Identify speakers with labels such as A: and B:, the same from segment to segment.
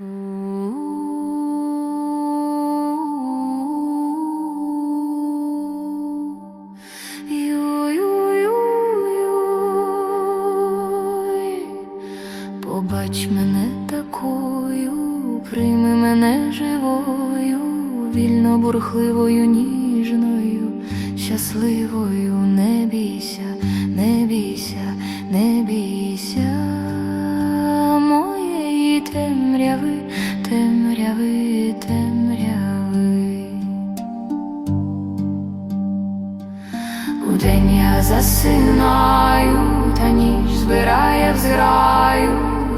A: Побач мене такою, прийми мене живою, вільно бурхливою, ніжною, щасливою, не бійся, засинаю, та ніч збирає в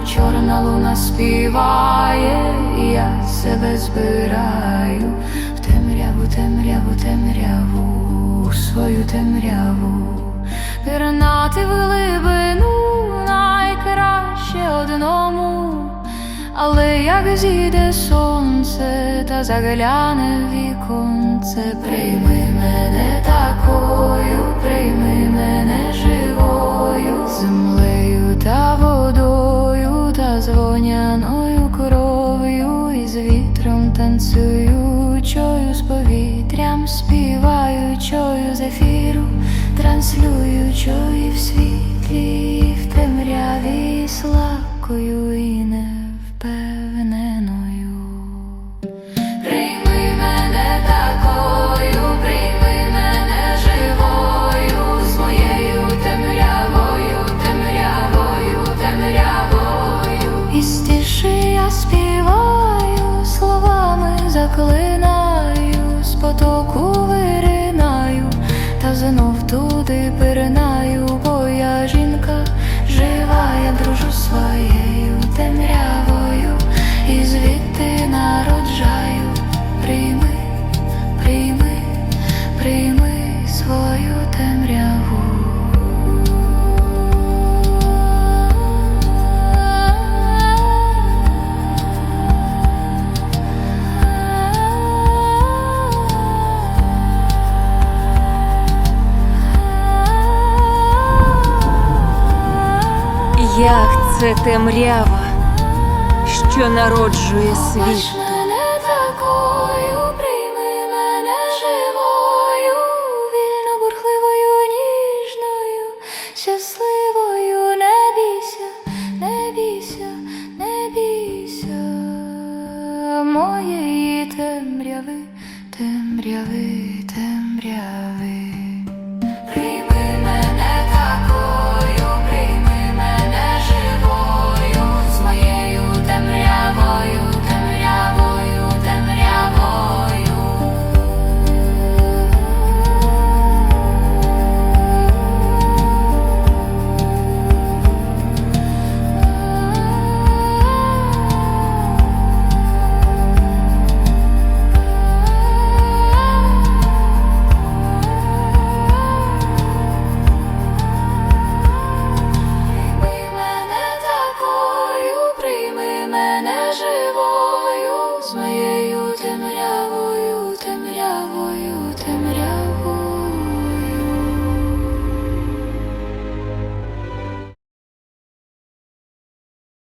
A: чорна луна співає, і я себе збираю в темряву, темряву, темряву, у свою темряву, пірнати в глибину найкраще одному. Але як зійде сонце та загляне віконце, прийми мене такою, прийми мене живою, землею та водою, та звоняною кров'ю, і з вітром танцюючою, з повітрям співаючою з ефіру, транслюючою в світлі, в темряві слабкою і невпевненою. Я співаю, словами заклинаю, з потоку виринаю, та знов туди пирнаю, бо я жінка жива, я дружу своєю темрявою, і звідти народжаю. Прийми, прийми, прийми свою темряву.
B: Як це темрява, що народжує світ.
A: прийми мене живою, вільно бурхливою, ніжною, щасливою, не бійся, не бійся, не бійся моєї темряви, темряви, темряви.